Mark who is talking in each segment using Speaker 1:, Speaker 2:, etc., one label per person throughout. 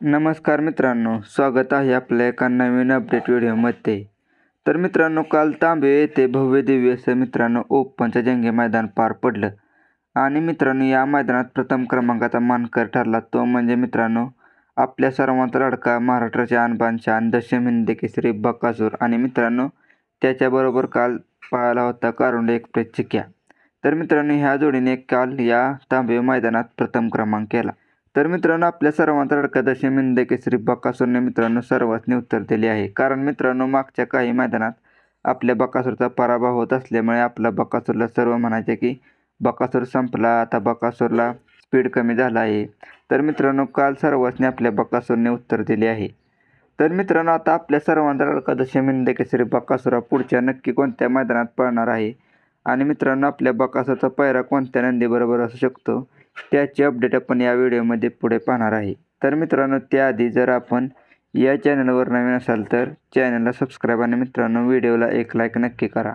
Speaker 1: नमस्कार मित्रांनो स्वागत आहे आपल्या एका नवीन अपडेट व्हिडिओमध्ये. तर मित्रांनो काल तांबे येथे भव्य दिव्य असं मित्रांनो ओपनचं जंगे मैदान पार पडलं. आणि मित्रांनो या मैदानात प्रथम क्रमांकाचा मानकर ठरला. तो म्हणजे मित्रांनो आपल्या सर्वांचा लडका महाराष्ट्राच्या अनबानशान दशम हिंद केसरी बकासूर. आणि मित्रांनो त्याच्याबरोबर काल पाहायला होता कारुंड एक्सप्रेस चिक्या तर मित्रांनो ह्या जोडीने काल या तांबे मैदानात प्रथम क्रमांक केला. तर मित्रांनो आपल्या सर्वांचा लाडका दशम हिंद केसरी बकासूरने मित्रांनो सर्वांनी उत्तर दिले आहे. कारण मित्रांनो मागच्या काही मैदानात आपल्या बकासूरचा पराभव होत असल्यामुळे आपला बकासूरला सर्व म्हणायचे की बकासूर संपला आता बकासूरला स्पीड कमी झाला आहे. तर मित्रांनो काल सर्वांनी आपल्या बकासूरने उत्तर दिले आहे. तर मित्रांनो आता आपल्या सर्वांचा अडकदशी मिंद केसरी बकासुरा पुढच्या नक्की कोणत्या मैदानात पळणार आहे? आणि मित्रांनो आपल्या बकासूरचा पायरा कोणत्या नंदीबरोबर असू शकतो? त्याची अपडेट आपण या व्हिडिओमध्ये पुढे पाहणार आहे. तर मित्रांनो त्याआधी जर आपण या चॅनलवर नवीन असाल तर चॅनलला सबस्क्राईब आणि मित्रांनो व्हिडिओला एक लाईक नक्की करा.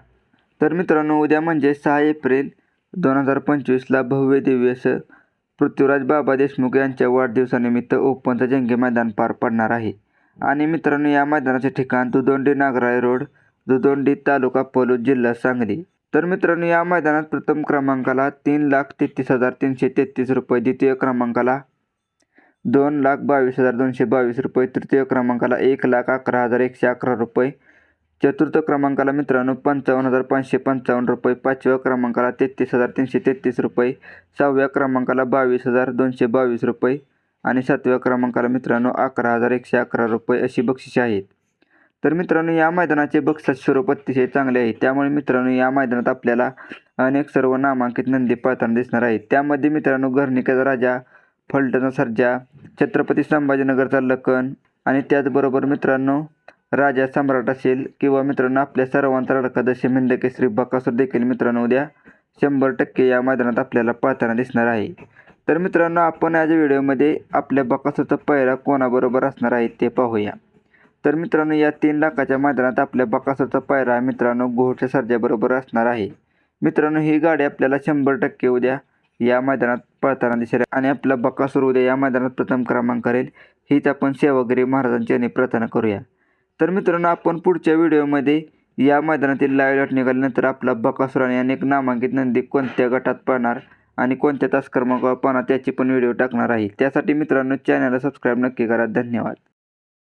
Speaker 1: तर मित्रांनो उद्या म्हणजे सहा एप्रिल दोन हजार पंचवीसला भव्य दिव्य असं पृथ्वीराज बाबा देशमुख यांच्या वाढदिवसानिमित्त ओपनचं जंगी मैदान पार पडणार आहे. आणि मित्रांनो या मैदानाचे ठिकाण दुदोंडी नागराळे रोड दुदोंडी तालुका पलूस जिल्हा सांगली. तर मित्रांनो या मैदानात प्रथम क्रमांकाला तीन लाख तेहतीस हजार तीनशे तेहतीस रुपये द्वितीय क्रमांकाला दोन लाख बावीस हजार दोनशे बावीस रुपये तृतीय क्रमांकाला एक लाख अकरा हजार एकशे अकरा रुपये चतुर्थ क्रमांकाला मित्रांनो पंचावन्न हजार पाचशे पंचावन्न रुपये पाचव्या क्रमांकाला तेहतीस हजार तीनशे तेहतीस रुपये सहाव्या क्रमांकाला बावीस हजार दोनशे बावीस रुपये आणि सातव्या क्रमांकाला मित्रांनो अकरा हजार एकशे अकरा रुपये अशी बक्षिसे आहेत. तर मित्रांनो या मैदानाचे बक्षस स्वरूप अतिशय चांगले आहे. त्यामुळे मित्रांनो या मैदानात आपल्याला अनेक सर्व नामांकित नंदी पळताना दिसणार आहेत. त्यामध्ये मित्रांनो घरनिकेचा राजा फलटणचा सर्जा छत्रपती संभाजीनगरचा लखन आणि त्याचबरोबर मित्रांनो राजा सम्राट असेल किंवा मित्रांनो आपल्या सर्वांचा लडका दशम हिंद केसरी बकासूर देखील मित्रांनो उद्या शंभर टक्के या मैदानात आपल्याला पळताना दिसणार आहे. तर मित्रांनो आपण आज व्हिडिओमध्ये आपल्या बकासूरचा पहिला कोणाबरोबर असणार आहे ते पाहूया. तर मित्रांनो या तीन लाखाच्या मैदानात आपल्या बकासाचा पायरा मित्रांनो घोडच्या सर्जाबरोबर असणार आहे. मित्रांनो ही गाडी आपल्याला शंभर टक्के उद्या या मैदानात पळताना दिसेल आणि आपला बकासूर उद्या या मैदानात प्रथम क्रमांक करेल. हीच आपण सेवागिरी महाराजांची आणि प्रार्थना करूया. तर मित्रांनो आपण पुढच्या व्हिडिओमध्ये या मैदानातील लाईव्ह लॉट निघाल्यानंतर आपला बकासूर आणि अनेक नामांकित नंदी कोणत्या गटात पळणार आणि कोणत्या तास क्रमांकावर पाहणार त्याची पण व्हिडिओ टाकणार आहे. त्यासाठी मित्रांनो चॅनलला सबस्क्राईब नक्की करा. धन्यवाद.